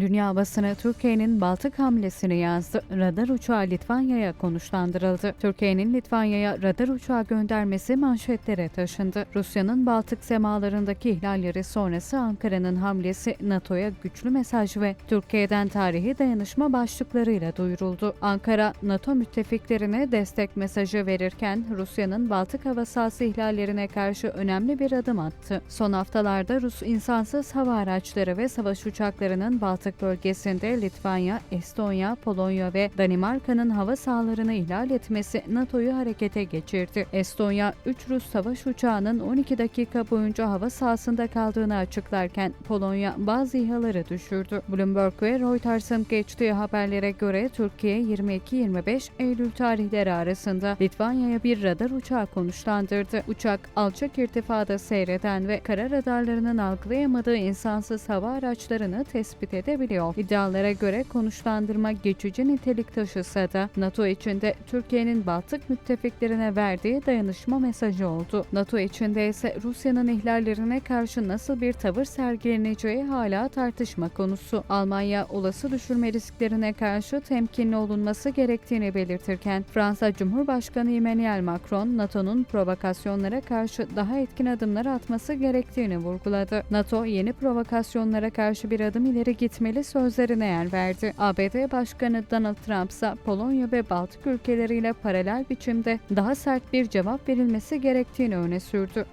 Dünya basını Türkiye'nin Baltık hamlesini yazdı. Radar uçağı Litvanya'ya konuşlandırıldı. Türkiye'nin Litvanya'ya radar uçağı göndermesi manşetlere taşındı. Rusya'nın Baltık semalarındaki ihlalleri sonrası Ankara'nın hamlesi NATO'ya güçlü mesaj ve Türkiye'den tarihi dayanışma başlıklarıyla duyuruldu. Ankara, NATO müttefiklerine destek mesajı verirken Rusya'nın Baltık hava sahası ihlallerine karşı önemli bir adım attı. Son haftalarda Rus insansız hava araçları ve savaş uçaklarının Baltık bölgesinde Litvanya, Estonya, Polonya ve Danimarka'nın hava sahalarını ihlal etmesi NATO'yu harekete geçirdi. Estonya, 3 Rus savaş uçağının 12 dakika boyunca hava sahasında kaldığını açıklarken Polonya bazı İHA'ları düşürdü. Bloomberg ve Reuters'ın geçtiği haberlere göre Türkiye 22-25 Eylül tarihleri arasında Litvanya'ya bir radar uçağı konuşlandırdı. Uçak alçak irtifada seyreden ve kara radarlarının algılayamadığı insansız hava araçlarını tespit edebiliyor. İddialara göre konuşlandırma geçici nitelik taşısa da NATO içinde Türkiye'nin Baltık müttefiklerine verdiği dayanışma mesajı oldu. NATO içinde ise Rusya'nın ihlallerine karşı nasıl bir tavır sergileneceği hala tartışma konusu. Almanya olası düşürme risklerine karşı temkinli olunması gerektiğini belirtirken Fransa Cumhurbaşkanı Emmanuel Macron NATO'nun provokasyonlara karşı daha etkin adımlar atması gerektiğini vurguladı. NATO yeni provokasyonlara karşı bir adım ileri gitmeli sözlerine yer verdi. ABD Başkanı Donald Trump ise Polonya ve Baltık ülkeleriyle paralel biçimde daha sert bir cevap verilmesi gerektiğini öne sürdü.